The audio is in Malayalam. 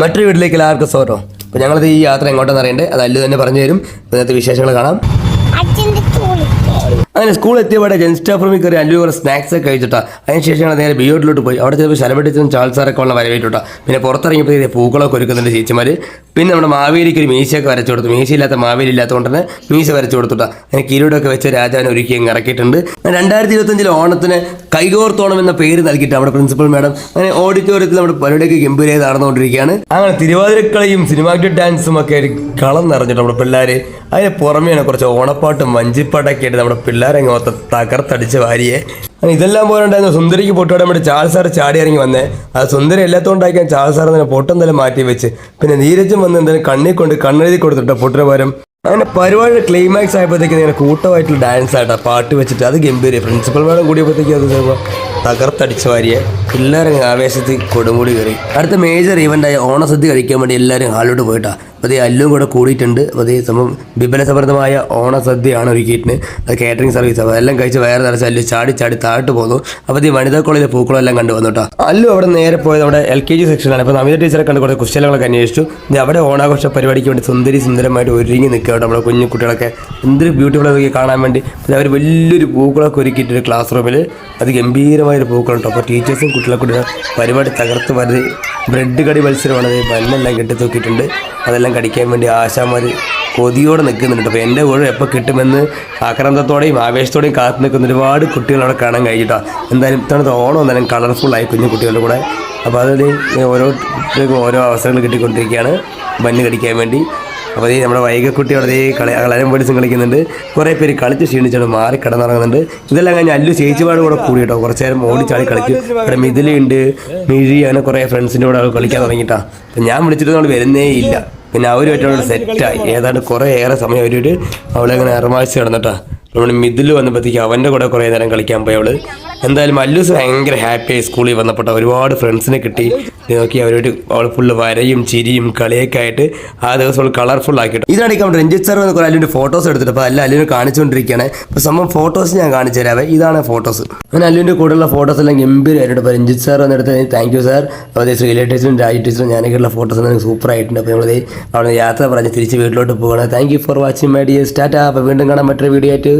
മറ്റൊരു വീട്ടിലേക്ക് എല്ലാവർക്കും സ്വാഗതം. അപ്പോൾ ഞങ്ങളത് ഈ യാത്ര എങ്ങോട്ടാണെന്ന് അറിയണ്ടേ? അത് അല്ലു തന്നെ പറഞ്ഞു തരും. ഇന്നത്തെ വിശേഷങ്ങൾ കാണാം. അങ്ങനെ സ്കൂൾ എത്തിയപാടെ ജെൻസ്റ്റാഫ് റൂമിൽ കയറി അല്ലു കുറേ സ്നാക്സ് ഒക്കെ കഴിച്ചിട്ടാ. അതിനുശേഷം ഞങ്ങൾ നേരെ ബിയോട്ടിലോട്ട് പോയി. അവിടെ ചിലപ്പോൾ ശലപെട്ടിച്ചും ചാൾസാറൊക്കെ ഉള്ള വരവേറ്റുട്ടാ പിന്നെ പുറത്തിറങ്ങിയപ്പോൾ പൂക്കളൊക്കെ ഒരുക്കുന്നുണ്ട് ചേച്ചിമാർ പിന്നെ നമ്മുടെ മാവേലിക്ക് ഒരു മീശയൊക്കെ വരച്ചു കൊടുത്തു. മീശയില്ലാത്ത മാവേലി ഇല്ലാത്തതുകൊണ്ട് തന്നെ മീശ വരച്ചു കൊടുത്തുട്ടാ. അങ്ങനെ കിരീടമൊക്കെ വെച്ച് രാജാവിനെ ഒരുക്കി അങ്ങ് ഇറക്കിയിട്ടുണ്ട്. രണ്ടായിരത്തി ഇരുപത്തഞ്ചിൽ ഓണത്തിന് കൈകോർത്തോണം എന്ന പേര് നൽകിയിട്ട് നമ്മുടെ പ്രിൻസിപ്പൽ മാഡം അങ്ങനെ ഓഡിറ്റോറിയത്തിൽ നമ്മുടെ പരിപാടിയൊക്കെ ഗംഭീരമായി നടന്നുകൊണ്ടിരിക്കുകയാണ് അങ്ങനെ തിരുവാതിരക്കളിയും സിനിമാറ്റിക് ഡാൻസും ഒക്കെ ഒരു കളം നിറഞ്ഞിട്ട് നമ്മുടെ പിള്ളേര് അതിന് പുറമെയാണ് കുറച്ച് ഓണപ്പാട്ടും വഞ്ചിപ്പാട്ടൊക്കെ ആയിട്ട് നമ്മുടെ പിള്ളേരെ മൊത്തം തകർത്തടിച്ച വാരിയെ. അങ്ങനെ ഇതെല്ലാം പോലെ ഉണ്ടായിരുന്നു സുന്ദരിക്ക് പൊട്ടുവിടാൻ വേണ്ടി ചാൾ സാർ ചാടി ഇറങ്ങി വന്നേ. അത് സുന്ദരി എല്ലാത്തോണ്ടാക്കാൻ ചാൾ സാർ തന്നെ പൊട്ടം തന്നെ മാറ്റി വെച്ച്. പിന്നെ നീരജും വന്ന് എന്തായാലും കണ്ണി കൊണ്ട് കണ്ണെഴുതി കൊടുത്തിട്ട് പൊട്ടിന് പകരം? അങ്ങനെ പരിപാടി ക്ലൈമാക്സ് ആയപ്പോഴത്തേക്ക് ഇങ്ങനെ കൂട്ടമായിട്ടുള്ള ഡാൻസ് ആയിട്ടാ പാട്ട് വെച്ചിട്ട്. അത് ഗംഭീരം. പ്രിൻസിപ്പൽ മാഡം കൂടിയപ്പോഴത്തേക്ക് അത് തകർത്തടിച്ച വാരിയെ എല്ലാവരും ആവേശത്തിൽ കൊടുമുടി കയറി. അടുത്ത മേജർ ഇവന്റായ ഓണസദ്യ കഴിക്കാൻ വേണ്ടി എല്ലാവരും ഹാളിലോട്ട് പോയിട്ടാ. അതേ അല്ലും കൂടെ കൂടിയിട്ടുണ്ട്. അപ്പോൾ അതേ സംഭവം വിപുലസമൃദ്ധമായ ഓണസദ്യയാണ് ഒരുക്കിയിട്ടുണ്ട്. അത് കാറ്ററിംഗ് സർവീസ് അപ്പോൾ എല്ലാം കഴിച്ച് വയറ് നിറച്ച് അല്ലു ചാടി ചാടി താഴ്ത്തു പോന്നു. അപ്പോൾ ഈ വനിതാ കോളേജിലെ പൂക്കളും എല്ലാം കണ്ടു വന്നു കേട്ടോ. അല്ലു അവിടെ നേരെ പോയത് അവിടെ എൽ കെ ജി സെക്ഷനാണ് അപ്പോൾ നമിത ടീച്ചറെ കണ്ട് കുറച്ച് കുശലങ്ങളൊക്കെ അന്വേഷിച്ചു. ഇനി അവിടെ ഓണാഘോഷ പരിപാടിക്ക് വേണ്ടി സുന്ദരി സുന്ദരമായിട്ട് ഒരുങ്ങി നിൽക്കുക കേട്ടോ നമ്മുടെ കുഞ്ഞു കുട്ടികളൊക്കെ. എന്തൊരു ബ്യൂട്ടിഫുൾ ആക്കി കാണാൻ വേണ്ടി. പിന്നെ അവർ വലിയൊരു പൂക്കളൊക്കെ ഒരുക്കിയിട്ടൊരു ക്ലാസ് റൂമിൽ അത് ഗംഭീരമായൊരു പൂക്കളുണ്ടോ. അപ്പോൾ ടീച്ചേഴ്സും കുട്ടികളെ കൂടി പരിപാടി തകർത്ത് വരുത് ബ്രെഡ് കടി മത്സരമാണ്. ബന്നെല്ലാം കെട്ടി തൂക്കിയിട്ടുണ്ട്. അതെല്ലാം കടിക്കാൻ വേണ്ടി ആശാമാർ കൊതിയോടെ നിൽക്കുന്നുണ്ട്. അപ്പോൾ എന്റെ ഊഴം എപ്പോൾ കിട്ടുമെന്ന് ആക്രാന്തത്തോടെയും ആവേശത്തോടെയും കാത്തു നിൽക്കുന്ന ഒരുപാട് കുട്ടികൾ അവിടെ കാണാൻ കഴിഞ്ഞിട്ടോ. എന്തായാലും ഇത്തവണത്തെ ഓണം എന്തായാലും കളർഫുള്ളായി കുഞ്ഞു കുട്ടികളുടെ കൂടെ. അപ്പോൾ അതിൽ ഓരോ ഓരോ അവസരങ്ങൾ കിട്ടിക്കൊണ്ടിരിക്കുകയാണ്. ബന്ന് കടിക്കാൻ വേണ്ടി. അപ്പോൾ ഈ നമ്മുടെ വൈകക്കുട്ടി അവിടെ ഈ കളി കളരം പോലീസും കളിക്കുന്നുണ്ട്. കുറേ പേര് കളിച്ച് ക്ഷീണിച്ചിട്ട് മാറി കിടന്നിറങ്ങുന്നുണ്ട്. ഇതെല്ലാം കഴിഞ്ഞ് അല്ലു ചേച്ചിപാട് കൂടെ കൂടി കേട്ടോ. കുറച്ച് നേരം ഓടിച്ചാടി കളിക്കും. ഇവിടെ മിഥിലുണ്ട് മിഴി അങ്ങനെ കുറേ ഫ്രണ്ട്സിന്റെ കൂടെ അവൾ കളിക്കാൻ തുടങ്ങിയിട്ടാ. അപ്പം ഞാൻ വിളിച്ചിട്ട് നമ്മൾ വരുന്നേ ഇല്ല. പിന്നെ അവരുമായിട്ട് സെറ്റായി. ഏതാണ്ട് കുറേ ഏറെ സമയം അവരോട് അവളെ അങ്ങനെ അറമാഴ്ച കിടന്നിട്ടാ. നമ്മൾ മിഥിൽ വന്നപ്പോഴത്തേക്ക് അവന്റെ കൂടെ കുറേ നേരം കളിക്കാൻ പോയി അവൾ. എന്തായാലും മല്ലൂസ് ഭയങ്കര ഹാപ്പിയായി സ്കൂളിൽ വന്നപ്പോൾ ഒരുപാട് ഫ്രണ്ട്സിനെ കിട്ടി. നോക്കി അവരോട് അവൾ ഫുള്ള് വരയും ചിരിയും കളിയൊക്കെ ആയിട്ട് ആ ദിവസം അവൾ കളർഫുൾ ആക്കിയിട്ട് ഇതാണ് ഇപ്പം രഞ്ജിത്ത് സാർ കുറേ അല്ലിന്റെ ഫോട്ടോസ് എടുത്തിട്ട് അപ്പോൾ അല്ല അല്ലിന് കാണിച്ചുകൊണ്ടിരിക്കുകയാണ്. അപ്പോൾ സംഭവം ഫോട്ടോസ് ഞാൻ കാണിച്ചു തരാവേ. ഇതാണ് ഫോട്ടോസ് അങ്ങനെ അല്ലിന്റെ കൂടെയുള്ള ഫോട്ടോസ് എല്ലാം ഗംഭീരമായിട്ടുണ്ട് അപ്പോൾ രഞ്ജിത് സാർ വന്നെടുത്ത് താങ്ക് യു സാർ അപ്പോൾ ശ്രീല ടീച്ചറും രാജു ടീച്ചറും ഞാനൊക്കെയുള്ള ഫോട്ടോസ് എല്ലാം സൂപ്പർ ആയിട്ടുണ്ട്. അപ്പോൾ നമ്മൾ അവിടെ യാത്ര പറഞ്ഞ് തിരിച്ച് വീട്ടിലോട്ട് പോകണം thank you for watching my dear സ്റ്റാറ്റ അപ്പോൾ വീണ്ടും കാണാൻ മറ്റൊരു വീഡിയോ ആയിട്ട്.